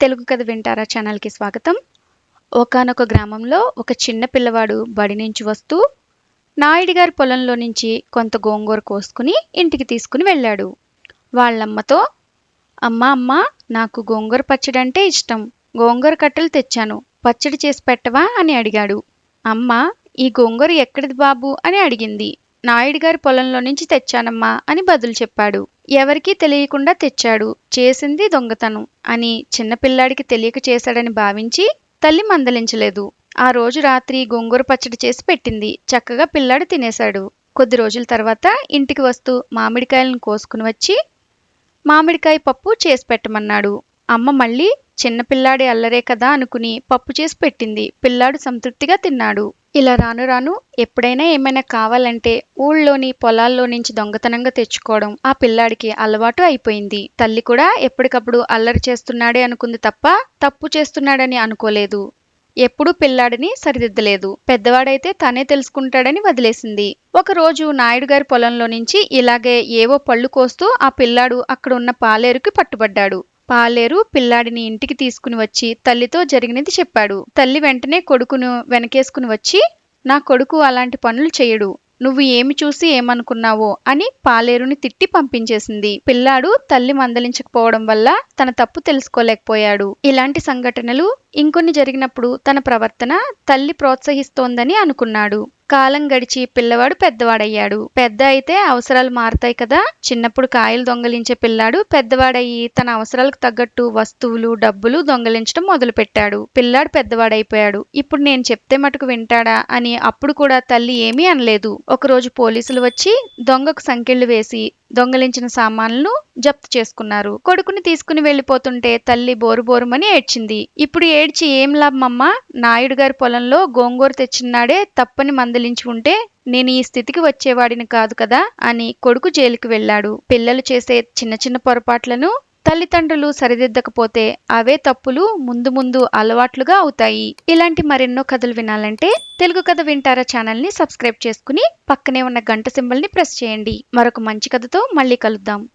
తెలుగు కథ వింటారా ఛానల్కి స్వాగతం. ఒకానొక గ్రామంలో ఒక చిన్న పిల్లవాడు బడి నుంచి వస్తూ నాయుడి గారి పొలంలో నుంచి కొంత గోంగూర కోసుకుని ఇంటికి తీసుకుని వెళ్ళాడు. వాళ్ళమ్మతో అమ్మ అమ్మ నాకు గోంగూర పచ్చడి అంటే ఇష్టం. గోంగూర కట్టెలు తెచ్చాను. పచ్చడి చేసి పెట్టవా? అని అడిగాడు. అమ్మ ఈ గోంగూర ఎక్కడిది బాబు? అని అడిగింది. నాయుడు గారి పొలంలో నుంచి తెచ్చానమ్మా అని బదులు చెప్పాడు. ఎవరికీ తెలియకుండా తెచ్చాడు. చేసింది దొంగతనం అని చిన్నపిల్లాడికి తెలియక చేశాడని భావించి తల్లి మందలించలేదు. ఆ రోజు రాత్రి గోంగూర పచ్చడి చేసి పెట్టింది. చక్కగా పిల్లాడు తినేశాడు. కొద్ది రోజుల తర్వాత ఇంటికి వస్తూ మామిడికాయలను కోసుకుని వచ్చి మామిడికాయ పప్పు చేసి పెట్టమన్నాడు. అమ్మ మళ్ళీ చిన్న పిల్లాడి అల్లరే కదా అనుకుని పప్పు చేసి పెట్టింది. పిల్లాడు సంతృప్తిగా తిన్నాడు. ఇలా రాను రాను ఎప్పుడైనా ఏమైనా కావాలంటే ఊళ్ళోని పొలాల్లో నుంచి దొంగతనంగా తెచ్చుకోవడం ఆ పిల్లాడికి అలవాటు అయిపోయింది. తల్లి కూడా ఎప్పటికప్పుడు అల్లరి చేస్తున్నాడే అనుకుంది తప్ప తప్పు చేస్తున్నాడని అనుకోలేదు. ఎప్పుడూ పిల్లాడిని సరిదిద్దలేదు. పెద్దవాడైతే తనే తెలుసుకుంటాడని వదిలేసింది. ఒకరోజు నాయుడు గారి పొలంలో నుంచి ఇలాగే ఏవో పళ్ళు కోస్తూ ఆ పిల్లాడు అక్కడ ఉన్న పాలేరుకి పట్టుబడ్డాడు. పాలేరు పిల్లాడిని ఇంటికి తీసుకుని వచ్చి తల్లితో జరిగినది చెప్పాడు. తల్లి వెంటనే కొడుకును వెనకేసుకుని వచ్చి నా కొడుకు అలాంటి పనులు చేయడు. నువ్వు ఏమి చూసి ఏమనుకున్నావో అని పాలేరుని తిట్టి పంపించేసింది. పిల్లాడు తల్లి మందలించకపోవడం వల్ల తన తప్పు తెలుసుకోలేకపోయాడు. ఇలాంటి సంఘటనలు ఇంకొన్ని జరిగినప్పుడు తన ప్రవర్తన తల్లి ప్రోత్సహిస్తోందని అనుకున్నాడు. కాలం గడిచి పిల్లవాడు పెద్దవాడయ్యాడు. పెద్ద అయితే అవసరాలు మారతాయి కదా. చిన్నప్పుడు కాయలు దొంగలించే పిల్లాడు పెద్దవాడయ్యి తన అవసరాలకు తగ్గట్టు వస్తువులు డబ్బులు దొంగలించడం మొదలుపెట్టాడు. పిల్లాడు పెద్దవాడైపోయాడు. ఇప్పుడు నేను చెప్తే మటుకు వింటాడా అని అప్పుడు కూడా తల్లి ఏమీ అనలేదు. ఒకరోజు పోలీసులు వచ్చి దొంగకు సంకెళ్ళు వేసి దొంగలించిన సామాన్లను జప్తు చేసుకున్నారు. కొడుకుని తీసుకుని వెళ్ళిపోతుంటే తల్లి బోరు బోరుమని ఏడ్చింది. ఇప్పుడు ఏడ్చి ఏం లాభమమ్మా? నాయుడు గారి పొలంలో గోంగూర తెచ్చినాడే తప్పని మందలించి ఉంటే నేను ఈ స్థితికి వచ్చేవాడిని కాదు కదా? అని కొడుకు జైలుకి వెళ్ళాడు. పిల్లలు చేసే చిన్న చిన్న పొరపాట్లను తల్లిదండ్రులు సరిదిద్దకపోతే అవే తప్పులు ముందు ముందు అలవాట్లుగా అవుతాయి. ఇలాంటి మరెన్నో కథలు వినాలంటే తెలుగు కథ వింటారా ఛానల్ని సబ్స్క్రైబ్ చేసుకుని పక్కనే ఉన్న గంట సింబల్ని ప్రెస్ చేయండి. మరొక మంచి కథతో మళ్ళీ కలుద్దాం.